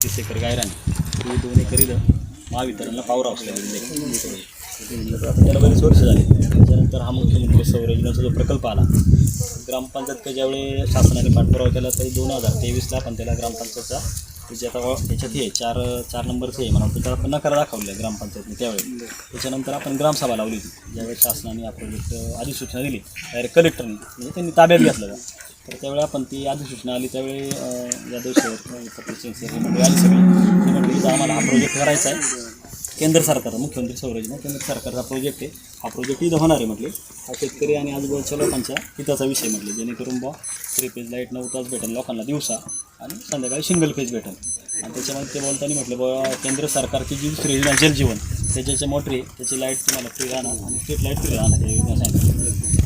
तीस एकर गायराने ती दोन एकर इथं महावितरणला पावरा असल्या त्याला बरेच वर्ष झाले. त्याच्यानंतर हा मुख्यमंत्री सौर योजनेचा जो प्रकल्प आला ग्रामपंचायत का ज्यावेळी शासनाने पाठपुरावा केला तरी दोन हजार तेवीसला पण त्याला ग्रामपंचायतचा त्याची आता व- त्याच्यात हे चार चार नंबरचं आहे म्हणून त्याच्यात आपण नकार दाखवलं ग्रामपंचायतने त्यावेळी. त्याच्यानंतर आपण ग्रामसभा लावली होती. ज्यावेळी शासनाने हा प्रोजेक्ट अधिसूचना दिली. डायरेक्ट कलेक्टरने म्हणजे त्यांनी ताब्यात घेतलं तर त्यावेळी आपण ती अधिसूचना आली. त्यावेळी अं, यादव शहर सिंग सर मंडळी आली सगळी. म्हटलं आम्हाला हा प्रोजेक्ट करायचा आहे. केंद्र सरकार मुख्यमंत्री संरचना केंद्र सरकारचा प्रोजेक्ट आहे. हा प्रोजेक्ट इथं होणार आहे म्हटले. हा शेतकरी आणि आजूबाजूच्या लोकांच्या हिताचा विषय म्हटले. जेणेकरून बा थ्री पेज लाइट नऊ तास भेटेल लोकांना दिवसा आणि संध्याकाळी सिंगल पेज भेटेल. आणि त्याच्यामध्ये ते बोलताना म्हटलं बा केंद्र सरकारची जी दुसरी योजना जलजीवन त्याच्याच्या मोटरी त्याची लाइट तुम्हाला फ्री राहणार आणि स्ट्रीट लाइट फ्री राहणार. हे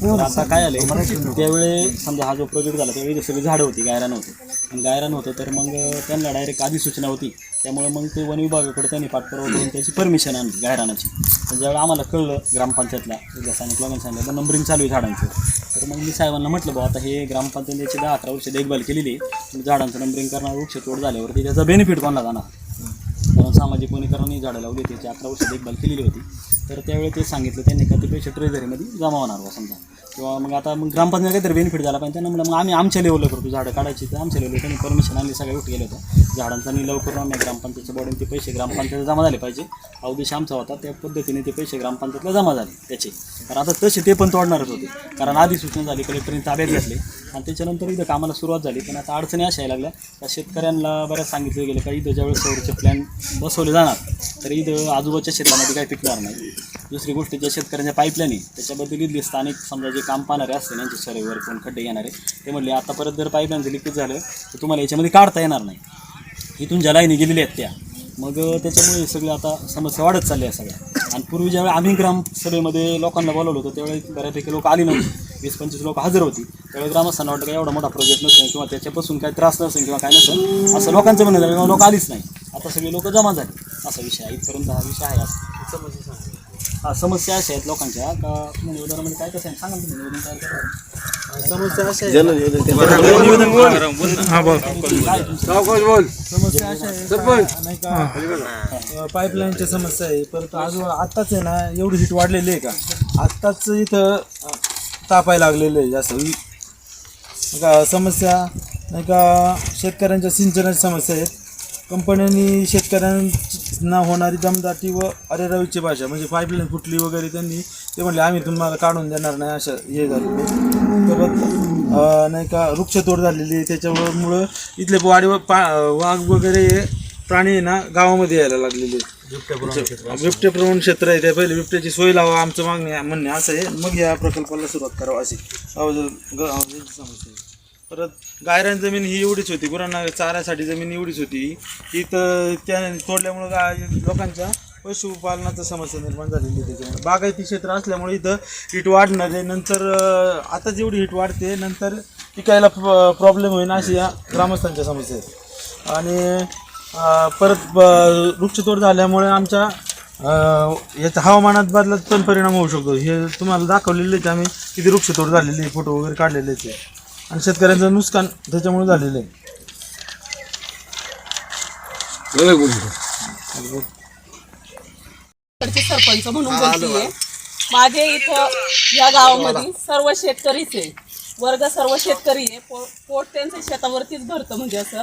तर आता काय आलं त्यावेळी समजा हा जो प्रोजेक्ट झाला त्यावेळी सगळी झाडं होती गायरान होते. आणि गायरान होतं तर मग त्यांना डायरेक्ट आधी सूचना होती. त्यामुळे मग ते वन विभागाकडे त्यांनी पाठपुरावा करून त्याची परमिशन आणली गायरानाची. तर ज्यावेळी आम्हाला कळलं ग्रामपंचायतला स्थानिक लोकांनी सांगितलं नंबरिंग चालू आहे झाडांचं. तर मग मी साहेबांना म्हटलं बा आता हे ग्रामपंचायतीची दहा अठरा वर्ष देखभाल केलेली झाडांचं नंबरिंग करणार वृक्ष तोड झाल्यावरती त्याचा बेनिफिट कोणाला जाणार? कारण सामाजिक वनीकरणाने झाडं लावली त्याची अकरा वर्ष देखभाल केलेली होती. तर त्यावेळी ते सांगितलं त्यांनी का ते पैसे ट्रेझरीमध्ये जमा होणार बा समजा. किंवा मग आता मग ग्रामपंचायत काहीतरी बेनिफिट झाला पाहिजे. त्यांना म्हणलं मग आम्ही आमच्या लेवलला करतो झाडं काढायची तर आमच्या लेवलला त्यांनी परमिशन आली सगळ्या उठ गेलं होतं झाडांचा निलाव करून आम्ही ग्रामपंचायतच्या बॉडीने ते पैसे ग्रामपंचायत जमा झाले पाहिजे. हा उद्देश आमचा होता त्या पद्धतीने ते पैसे ग्रामपंचायतला जमा झाले त्याचे. कारण आता तसे ते पण तोडणारच होते. कारण आधी सूचना झाली कलेक्टरने ताब्यात घेतले. आणि त्याच्यानंतर इथं कामाला सुरुवात झाली. पण आता अडचणी अशा यायला लागल्या का शेतकऱ्यांना बऱ्याच सांगितलं गेलं का इथं ज्यावेळेस सौरचे प्लॅन बसवले जाणार तर इथं आजूबाजूच्या शेतामध्ये काही पिकणार नाही. दुसरी गोष्ट ज्या शेतकऱ्यांच्या पाईपलाईन आहे त्याच्याबद्दल इथले स्थानिक समजा जे काम पाहणारे असते त्यांचे सर्वेवर कोण खड्डे येणारे ते म्हटले आता परत जर पाईपलाईनचं लिकेज झालं तर तुम्हाला याच्यामध्ये काढता येणार नाही. इथून ज्या लाईनी गेलेल्या आहेत त्या. मग त्याच्यामुळे सगळं आता समस्या वाढत चालल्या आहे सगळ्या. आणि पूर्वी ज्यावेळी आम्ही ग्रामसभेमध्ये लोकांना बोलवलं होतं त्यावेळी बऱ्यापैकी लोक आली नव्हती. वीस पंचवीस लोक हजर होती. त्यावेळी ग्रामस्थांना वाटतं काय एवढा मोठा प्रोजेक्ट नसेल किंवा त्याच्यापासून काही त्रास नसेल किंवा काय नसेल असं लोकांचं म्हणणं झालं किंवा लोक आलीच नाही. आता सगळे लोक जमा झाले. असा विषय आहे. इथपर्यंत हा विषय आहे असं. हा समस्या अशा आहेत लोकांच्या. का तुम्ही निवेदनामध्ये काय कसं आहे? सांगा ना तुम्ही निवेदन तयार करा. समस्या समस्या आहे पाईपलाईनची समस्या आहे. परत आज आत्ताच आहे ना एवढी हिट वाढलेली आहे का? आत्ताच इथं तापायला लागलेलं आहे जास्त. का समस्या नाही का शेतकऱ्यांच्या सिंचनाची समस्या आहेत कंपन्यांनी शेतकऱ्यांना होणारी दमदाटी व अरेरावीची भाषा म्हणजे पाईपलाईन फुटली वगैरे त्यांनी ते म्हणले आम्ही तुम्हाला काढून देणार नाही असं हे झालेलं नाही का वृक्षतोड झालेली आहे त्याच्यामुळं इथले वाडी पा वाघ वगैरे हे प्राणी आहे ना गावामध्ये यायला लागलेले बिबटे प्रवण क्षेत्र आहे त्या पहिले बिबट्याची सोय लावा आमचं मागणे म्हणणे असं आहे. मग या प्रकल्पाला सुरुवात करावं अशी. समस्या परत गायरान जमीन ही एवढीच होती गुरांना चाऱ्यासाठी जमीन एवढीच होती. ही तर त्या तोडल्यामुळं लोकांच्या पशुपालनाचा समस्या निर्माण झालेली आहे त्याच्यामुळे. बागायती क्षेत्र असल्यामुळे इथं हीट वाढणार आहे नंतर अं, आता जेवढी हीट वाढते नंतर पिकायला प्रॉब्लेम होईल अशी या ग्रामस्थांच्या समस्या आहेत. आणि अं, परत ब- वृक्षतोड झाल्यामुळे आमच्या अं, याच्या हवामानात बदलात पण परिणाम होऊ शकतो. हे तुम्हाला दाखवलेले आम्ही किती वृक्षतोड झालेली आहे फोटो वगैरे काढलेलेच आहे. आणि शेतकऱ्यांचं नुकसान त्याच्यामुळे झालेलं आहे. कडचे सरपंच म्हणून बोलतीये माझे इथं या गावामध्ये सर्व शेतकरीच आहे. वर्ग सर्व शेतकरी आहे. पो पोट त्यांचं शेतावरतीच भरतं म्हणजे असं.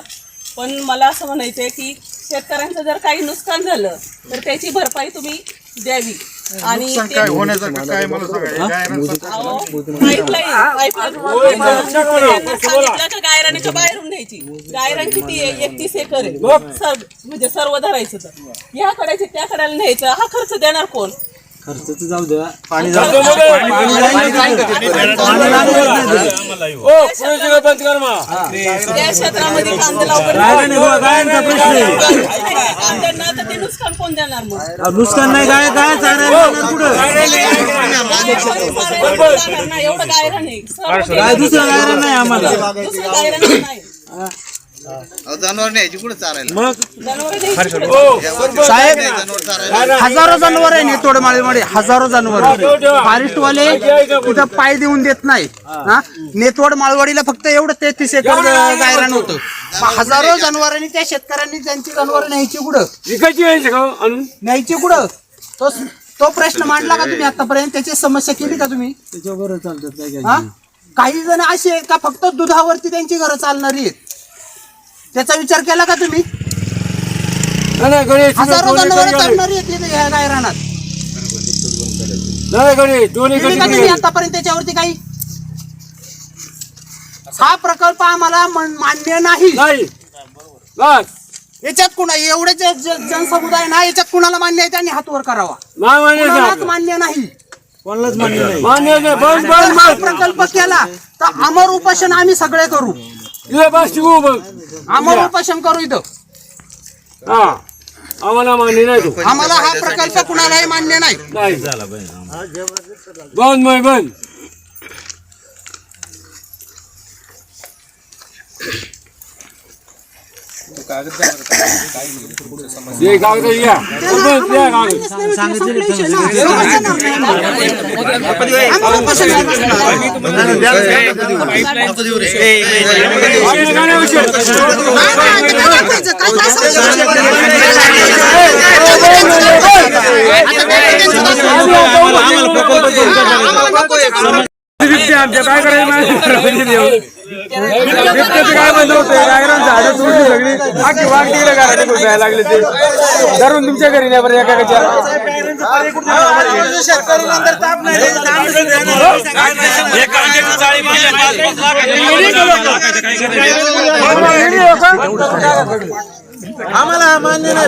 पण मला असं म्हणायचं आहे की शेतकऱ्यांचं जर काही नुकसान झालं तर त्याची भरपाई तुम्ही द्यावी. आणि ते- अहो, पाईपलाईन पाईपलाईन सांगितलं का गायराण्याच्या बाहेरून न्यायची. गायरान किती आहे. एकतीस एकर आहे. सर्व म्हणजे सर्व धरायचं तर. ह्या कडायचे त्या कडायला न्यायचं. हा खर्च देणार कोण? खर्चाचं जाऊ द्या. पाणी क्षेत्रामध्ये कांदे नुकसान कोण देणार मग? नुकसान नाही काय काय नाही, एवढं सर्व काय दुसरं गायरा नाही आम्हाला. दुसरं गायरान नाही. जनावर न्यायची कुठे चारायला कुठे? साहेब हजारो जनावर आहे नेतोड माळीमध्ये हजारो जनावर फॉरेस्टवाले तिथं पाय देऊन देत नाही. हा. नेतवड माळवाडीला फक्त एवढं तेहतीस एकर गायरान होतं हजारो जनावरांनी त्या शेतकऱ्यांनी त्यांची जनावर न्यायची कुठं? विकायची आणून न्यायची कुठं? तो तो प्रश्न मांडला का तुम्ही आतापर्यंत? त्याची समस्या केली का तुम्ही? त्याच्यावर चालतात हा? काही जण असे आहेत का फक्त दुधावरती त्यांची घरं चालणारी आहेत? त्याचा विचार केला का तुम्ही? नाही, नाही गणेश तुला हजारो दोन जनावर एकर गेले. चालणारी आहेत तिथे ह्या गायरानात नाही गणेश दोन एकर केली का किती तुम्ही गेले? आतापर्यंत त्याच्यावरती काही? हा प्रकल्प आम्हाला मन- मान्य नाही. नाही. बस. याच्यात कुणा एवढे जे जे जनसमुदाय ना याच्यात कुणाला मान्य आहे? त्यांनी हात वर करावा. नाही मान्य कुणालाच नाही. मान्य नाही. कोणालाच मान्य नाही. मान्य नाही. बंद बंद जर हा बंद प्रकल्प केला तर अमर उपोषण आम्ही सगळे करू. इथे बस शिकू अमर उपोषण करू इथं. हा. आम्हाला मान्य नाही तो. आम्हाला हा प्रकल्प कुणालाही मान्य नाही. नाही. बंद मग बंद या बंद. द्या कागद बिबटे आमच्या काय करायचं? बिबट्याचं काय बंद होतं? गायरान झाडं तुटली सगळी. आखी वाघ तिकडे घराच्या घुसायला लागले ते. धरून तुमच्या घरी नाही बरं एकाच्या. आम्हाला मान्य नाही.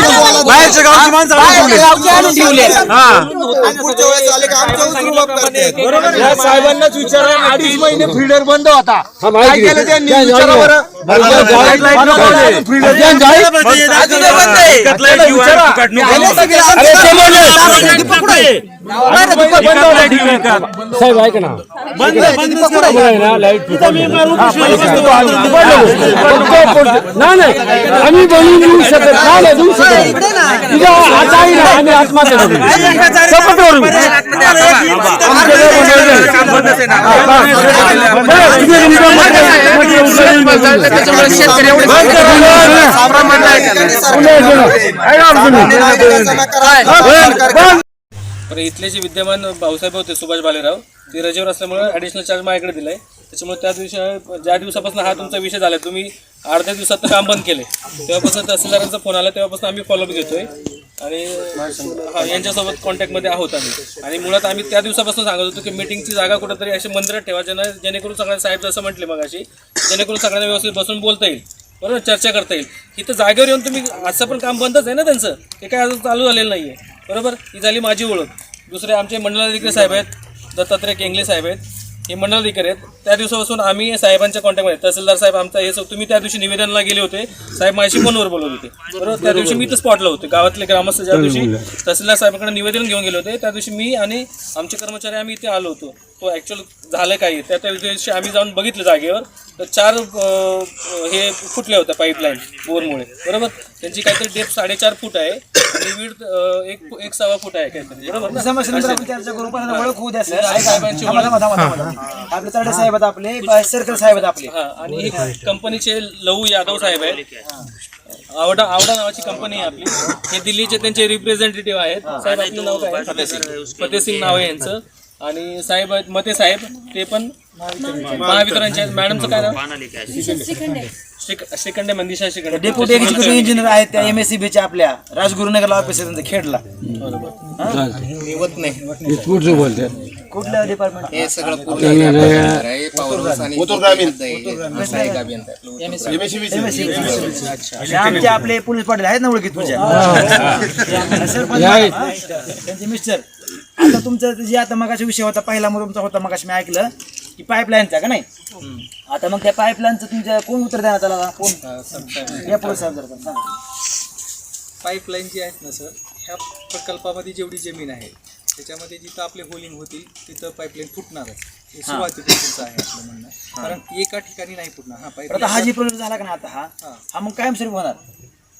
बाहेरच्या गावची माणसं आणून ठेवली. बरोबर या साहेबांनाच विचारा. अडीच महिने फ्रीडर बंद होता. काय केलं त्यांनी? विचारा बरं. लाइट नको आहे. फ्रीडर बंद आहे. होता. साहेब ऐक ना बंद आहे, बंदच करा. आम्हाला आहे ना लाइट इथं मी मारून पिशवीला बसतो. नाही नाही आम्ही बनवून देऊ शकत नाही नाही देऊ शकत तुझ्या आता आहे ना आम्ही आत्महत्या करू शपथ करू तर इथले जे विद्यमान भाऊसाहेब होते सुभाष भालेराव ते रजेवर असल्यामुळे ॲडिशनल चार्ज माझ्याकडे दिला आहे त्याच्यामुळे त्या दिवशी ज्या दिवसापासून हा तुमचा विषय झाला तुम्ही अर्ध्या दिवसात काम बंद केले. तेव्हापासून तहसीलदारांचा फोन आला तेव्हापासून आम्ही फॉलोअप घेतोय. आणि हा यांच्यासोबत कॉन्टॅक्टमध्ये आहोत आम्ही. आणि मुळात आम्ही त्या दिवसापासून सांगत होतो की मीटिंगची जागा कुठेतरी अशी मंदिरात ठेवा ज्यांना जेणेकरून सगळ्या साहेब जसं म्हटले मग अशी जेणेकरून सगळ्यांना व्यवस्थित बसून बोलता येईल. बरोबर? चर्चा करता येईल. इथं जागेवर येऊन तुम्ही आजचं पण काम बंदच आहे ना त्यांचं? ते काय अजून चालू झालेलं नाही आहे बरोबर? ही झाली माझी ओळख. दुसरे आमचे मंडलाधिकारी साहेब आहेत दत्तात्रय केंगले साहेब आहेत हे मंडलाधिकारी आहेत. त्या दिवसापासून आम्ही साहेबांच्या कॉन्टॅक्टमध्ये तहसीलदार साहेब आमचा हे तुम्ही त्या दिवशी निवेदनाला गेले होते. साहेब माझ्याशी फोनवर बोलत होते. बरोबर त्या दिवशी मी तर स्पॉटला होते. गावातले ग्रामस्थ ज्या दिवशी तहसीलदार साहेबांकडे निवेदन घेऊन गेले होते त्या दिवशी मी आणि आमचे कर्मचारी आम्ही इथे आलो होतो. तो ॲक्च्युअल झालं काय? त्या त्या दिवशी आम्ही जाऊन बघितलं जागेवर. तर चार हे फुटल्या होत्या पाईपलाईन बोरमुळे. बरोबर? त्यांची काहीतरी डेप साडेचार फूट आहे. वीड एक एक सव्वा फूट आहे काहीतरी बरोबर ना? असे. चर्चा करू पण ओळख होऊ द्या. सर त्या साहेबांची थांबा, ओळख- थांबा, थांबा, थांबा. आपले साहेब आहेत आपले सर्कल साहेब आहेत आपले. हा आणि हे कंपनीचे लहू यादव साहेब आहेत. आवडा आवडा नावाची कंपनी आहे आपली. हे दिल्लीचे त्यांचे रिप्रेझेंटेटिव्ह आहेत. साहेब आपलं नाव काय? नाव आहे यांचं. आणि साहेब आहेत मते साहेब ते पण महावितरणचे आहेत. मॅडमचं काय नाव? Shrikhande Mandisha deputy executive engineer आहेत त्या एम एस सी बीच्या आपल्या राजगुरुनगरला ऑफिस आहे त्यांचं खेडला. होत नाही बोलते डिपार्टमेंट हे सगळं आमचे आपले पोलीस पाटील आहेत ना ओळखीत तुझ्या. सरपंच? त्यांचे मिस्टर आता तुमचं जे आता मगाचा विषय होता पहिला मग तुमचा होता मगाशी मी ऐकलं. की पाईपलाईनचा का नाही? आता मग त्या पाईपलाईनचं तुमच्या कोण उत्तर देण्यात आला कोण? या पोलीस. पाईपलाईन जी आहेत ना सर ह्या प्रकल्पामध्ये जेवढी जमीन आहे त्याच्यामध्ये जिथं आपले होलिंग होतील तिथं पाईपलाईन फुटणारच हे सुरुवातीपासूनच आहे आपलं म्हणणं. कारण एका ठिकाणी नाही फुटणार. हा हा जी प्रोजेक्ट झाला का नाही आता हा. हा मग कायमस्वरूपी होणार.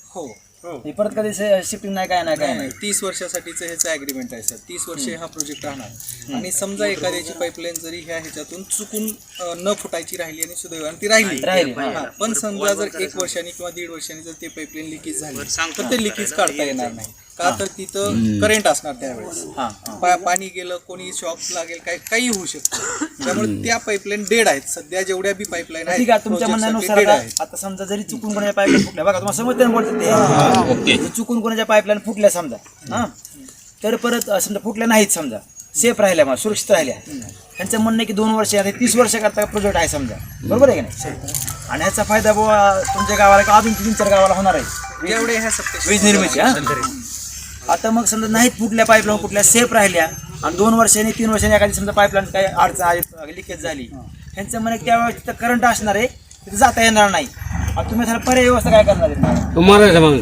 हो. हे. परत कधी शिफ्टिंग नाही काय नाही काय नाही तीस वर्षासाठीचं ह्याचं ॲग्रीमेंट आहे सर. तीस वर्षे हा प्रोजेक्ट राहणार. आणि समजा एखाद्याची पाईपलाईन जरी ह्या ह्याच्यातून चुकून न फुटायची राहिली आणि सुदैवाने ती राहिली. राहिली, हा, पण समजा जर एक वर्षाने किंवा दीड वर्षाने जर ते पाईपलाईन लिकेज झाली तर ते लिकेज काढता येणार नाही. का तर तिथं करंट असणार त्यावेळेस. हा पा- पाणी गेलं कोणी शॉक लागेल काय काही होऊ शकतं. त्यामुळे त्या पाईपलाईन डेड आहेत. सध्या जेवढ्या बी पाईपलाईन ठीक आहे तुमच्या म्हणण्यानुसार डेड आता आहेत. आता समजा जरी चुकून कोणाच्या पाईपलाईन फुटल्या बघा तुम्हाला समजते ना बोलतात ते. जर चुकून कोणाच्या पाईपलाईन फुटल्या समजा हा तर परत अं, समजा फुटल्या नाहीत समजा सेफ राहिल्या मग सुरक्षित राहिल्या. ह्यांचं म्हणणं आहे की दोन वर्ष आता तीस वर्ष करता प्रोजेक्ट आहे समजा. बरोबर आहे की नाही? आणि ह्याचा फायदा बुवा तुमच्या गावाला किंवा अजून तीन चार गावाला होणार आहे? जेवढे ह्या सप्टेशन वीज निर्मिती हा. आता मग समजा नाहीत फुटल्या पाईपलाईन कुठल्या सेफ राहिल्या आणि दोन वर्षांनी तीन वर्षांनी एखादी समजा पाईपलाईन काही अडचण लिकेज झाली ह्यांचं म्हणे त्यावेळेस तिथं करंट असणार आहे तिथं जाता येणार नाही. आता तुम्ही त्याला पर्याय व्यवस्था काय करणार आहे? तुम्हाला मग.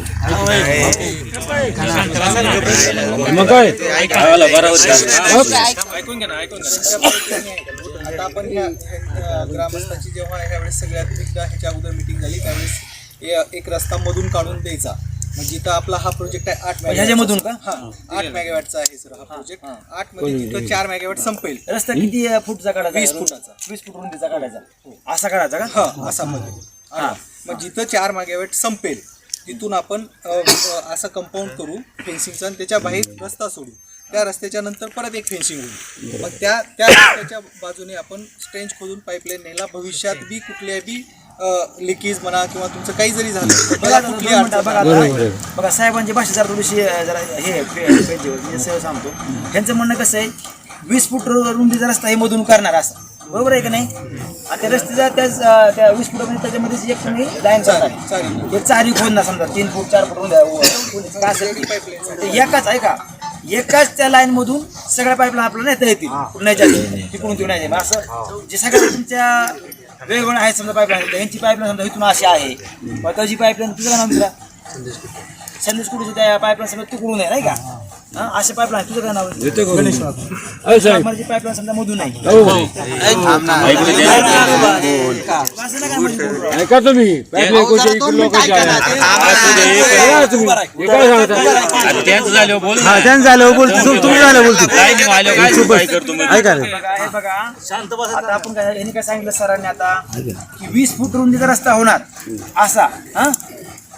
मग काय? ऐकून घ्या ना ऐकून घ्या ना. आता आपण अं, ग्रामस्थांची जेव्हा ह्यावेळेस सगळ्यात एकदा ह्याच्या अगोदर मिटिंग झाली त्यावेळेस ए- एक रस्ता मधून काढून द्यायचा. म्हणजे इथं आपला हा प्रोजेक्ट आहे आठ. ह्याच्यामधून का? हा आठ मेगावॅटचा आहे सर हा प्रोजेक्ट आठमध्ये तिथं चार मेगावॅट संपेल. रस्ता किती फूटचा काढायचा? वीस फुटाचा. वीस फूट रुंदीचा काढायचा. असा काढायचा का? हा असा मध्ये हा. मग जिथं चार मेगावॅट संपेल. तिथून आपण असं कंपाऊंड करू फेन्सिंगचं आणि त्याच्या बाहेर रस्ता सोडू. त्या रस्त्याच्या नंतर परत एक फेन्सिंग होईल. मग त्या त्या रस्त्याच्या बाजूने आपण स्ट्रेंच खोदून पाईपलाईन न्यायला भविष्यात बी कुठल्या बी लिकेज म्हणा किंवा तुमचं काही जरी झालं तर बघा कुठली अडचण बघा. बघा साहेबांची भाषा जरा थोडीशी अं, जरा हे पे- पेजवर सांगतो. ह्यांचं म्हणणं कसं आहे वीस फूट रु- रुंदीचा रस्ता हे मधून करणार असं बरोबर आहे का नाही? आणि त्या रस्त्याच्या त्याच अं, त्या वीस फुटामध्ये त्याच्यामध्ये एक तुम्ही लाईन करणार एक चारी खोदणार समजा तीन फूट चार फूट रुंद्या व- काय असेल ते. ते एकाच एकाच त्या लाईन मधून सगळ्या पाईपला आपल्याला नेता येतील. पुण्याच्या तिकडून तिकडून असं जे सगळ्या तुमच्या वेगवेगळ्या आहेत समजा पाईपलाईन यांची पाईपलाईन समजा इथून अशी आहे. मग त्याची पाईपलाईन तुझं नाव मित्रा संदेश कुठे? त्या पाईपलाईन समजा तिकडून आहे नाही का? हा असे पाईपलाईन तुझं काय नाव आहे? गणेश माझी पाईपलाईन समजा मधून आहे असं नका म्हणजे बोलू. ऐका तुम्ही इकडे हे त्यांचं झालं बोल हा त्यांचं झालं बोलतो तुम्ही झालं बोलतो काय नाही आलं काय काय करतो मी ऐका बघा हे बघा आता आपण काय यांनी काय सांगितलं सरांनी आता की वीस फूट रुंदीचा रस्ता होणार असा हा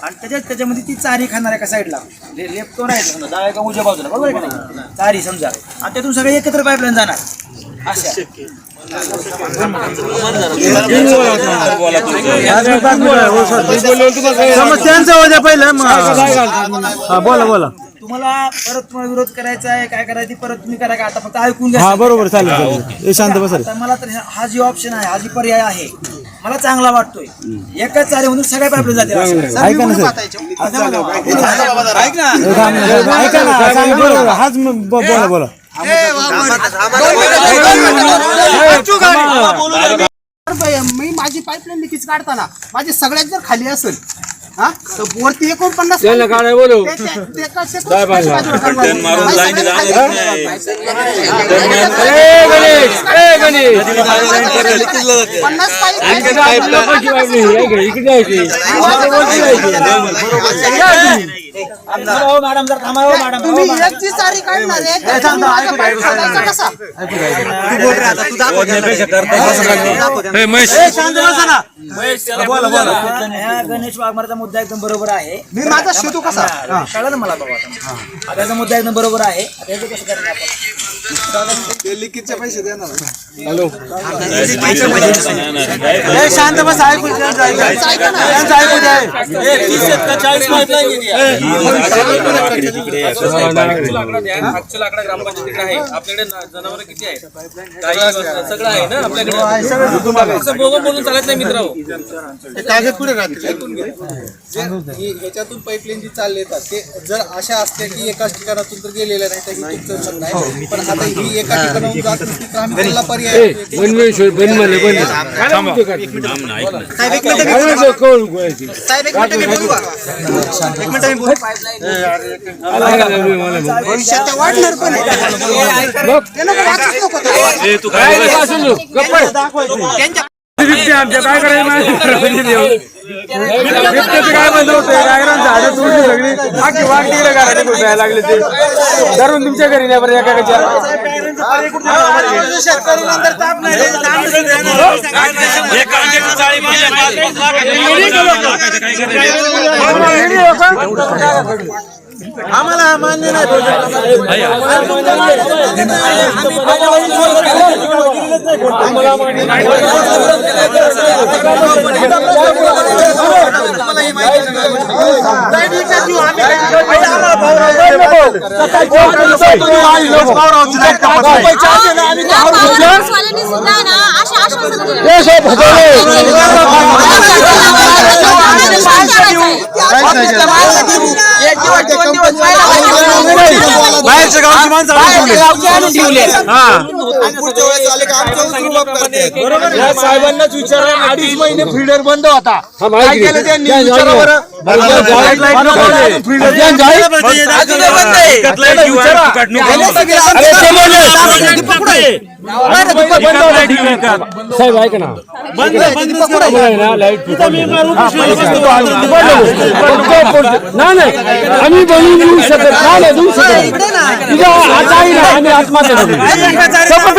आणि त्याच्यात त्याच्यामध्ये ती चारी खाणार एका साईडला लेफ्ट तो राहील समजा डाव्या का उजव्या बाजूला बरोबर आहे का नाही? चारी समजा. आणि त्यातून सगळे एकत्र पाईपलाईन जाणार. अशा. समस्यांचं होत्या पहिलं मग हा. बोला बोला. तुम्हाला परत तुम्हाला विरोध करायचा आहे काय करायचं परत तुम्ही करा का? आता फक्त ऐकून घ्या. हा बरोबर चालेल शांत बसा. रे. आता मला तर हा जो ऑप्शन आहे हा जो पर्याय आहे मला चांगला वाटतोय एकाच चारीमधून सगळ्या पाईपलाईन जातील असं. ऐका ना सर ऐक ना ऐका ना सांगा बरोबर हाच मग ब- बोला बोला मी माझी पाईपलाईन लिकेज काढताना माझी सगळ्यात जर खाली असेल हा तर वरती एकोणपन्नास त्यांना काढाय बोलव ते- ते- ते का- ते काय पाहिजे? मारून लाईन नाही. ए गणेश ए गणेश पन्नास पाईप इकडे आहे? इकडे ती. या तुम्ही. हो मॅडम जर थांबा हो मॅडम. हो, तुम्ही मॅडम. एक जी चारी काढणार आहे. तर तुम्ही माझ्या पाईप काढायचा कसा? ह्या गणेश वाघमाराचा मुद्दा एकदम बरोबर आहे. मी माझा शेतू कसा? कळलं ना मला बाबा आता. आता याचा मुद्दा एकदम बरोबर आहे. आता याचं कसं करणार आपण? पैसे देणार ए, शांत बस ऐकू ऐकू आहे? ग्रामपंचायतीकडे आपल्याकडे जनावर किती सगळं आहे. ना आपल्याकडे? असं बोगं बोलून चालत नाही मित्र ही- ह्याच्यातून पाईपलाईन जी चालले येतात ते जर अशा असल्या की एकाच ठिकाणातून तर गेलेल्या नाही तर ही आहे. पण आता ही एका ठिकाणाहून जात नसती तर आम्ही त्याला पर्याय साहेब एक मिनिटं मी बोलू का? साहेब एक मिनिटं मी बोलू का? एक मिनिटं मी बोलू भविष्यात ते वाढणार पण आहे. ते नको वाचूच नको. ते. त्यांच्या बिबटे आमच्या काय करायचं माहिती? देऊ. बिबट्याचं काय बंद होतंय गायरान झाडं तोडली सगळी. आखी वाघ तिकडे घराने घुसायला लागले ते धरून तुमच्या घरी नाही बरं एका शेतकरी नंतर ताप नाही द्यायचा, ताप नाही द्यायचा. आम्हाला मान्य नाही बाहेरच्या गावची माणसं आणून ठेवली. पुढच्या वेळेस आले का आमच्यावर सुरुवात करते या साहेबांनाच विचारा अडीच महिने फिल्डर बंद होता काय केलं त्यांनी विचारा बरं. फिल्डर अजूनही बंद आहे. त्याला विचारा. आले सगळे आमचे दीपक कुठे आहे? साहेब ऐका ना. बंद आहे, बंद आहे. आहे ना? लाइट नाही नाही. आम्ही बनवून देऊ शकत नाही. नाही, देऊ शकत. तुझ्या आता आहे. ना आम्ही आत्महत्या करू शपथ.